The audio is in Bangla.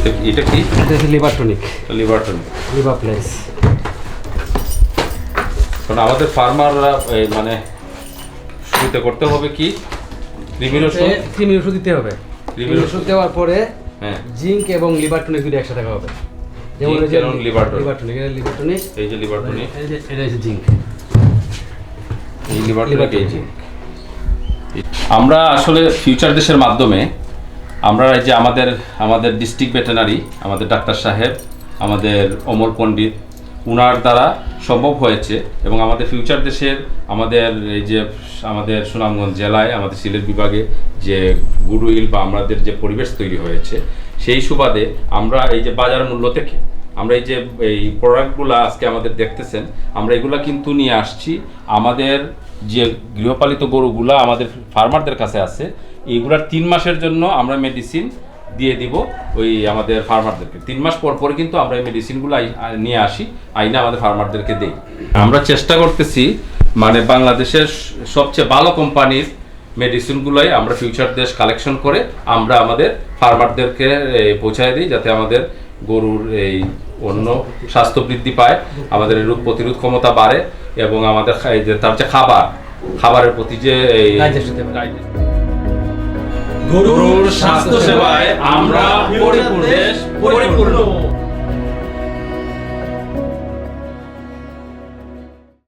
এটা কি? এটা হচ্ছে liver tonic liver tonic liver place কারণ আমাদের ফার্মাররা মানে শুরুতে করতে হবে কি? কৃমির ওষুধ। ক্রিমির ওষুধ দিতে হবে। ক্রিমির ওষুধ দেওয়ার পরে হ্যাঁ। জিঙ্ক এবং লিভার টনিক দুটো একসাথে খাওয়া হবে। যেমন লিভার টনিক লিভার টনিক এই যে লিভার টনিক এই যে এটা হচ্ছে জিঙ্ক। এই লিভার টনিক এই। যে আমরা আসলে ফিউচার দেশের মাধ্যমে আমরা এই যে আমাদের আমাদের ডিস্ট্রিক্ট ভেটেনারি আমাদের ডাক্তার সাহেব, আমাদের অমর পণ্ডিত, উনার দ্বারা সম্ভব হয়েছে এবং আমাদের ফিউচার দেশের, আমাদের এই যে আমাদের সুনামগঞ্জ জেলায়, আমাদের সিলেট বিভাগে যে গুডউইল বা আমাদের যে পরিবেশ তৈরি হয়েছে সেই সুবাদে আমরা এই যে বাজার মূল্য থেকে আমরা এই যে এই প্রোডাক্টগুলো আজকে আমাদের দেখতেছেন, আমরা এগুলো কিন্তু নিয়ে আসছি। আমাদের যে গৃহপালিত গরুগুলা আমাদের ফার্মারদের কাছে আছে এইগুলার তিন মাসের জন্য আমরা মেডিসিন দিয়ে দিব ওই আমাদের ফার্মারদেরকে তিন মাস পর পরে কিন্তু আমরা এই মেডিসিনগুলো নিয়ে আসি, আইনা আমাদের ফার্মারদেরকে দেই। আমরা চেষ্টা করতেছি মানে বাংলাদেশের সবচেয়ে ভালো কোম্পানির মেডিসিনগুলোই আমরা ফিউচার দেশ কালেকশন করে আমরা আমাদের ফার্মারদেরকে পৌঁছায় দিই যাতে আমাদের গরুর এই অন্য স্বাস্থ্য বৃদ্ধি পায় আমাদের এই রোগ প্রতিরোধ ক্ষমতা বাড়ে এবং আমাদের যে তার যে খাবার খাবারের প্রতি যে। গরুর স্বাস্থ্য সেবায় আমরা পরিপূর্ণ পরিপূর্ণ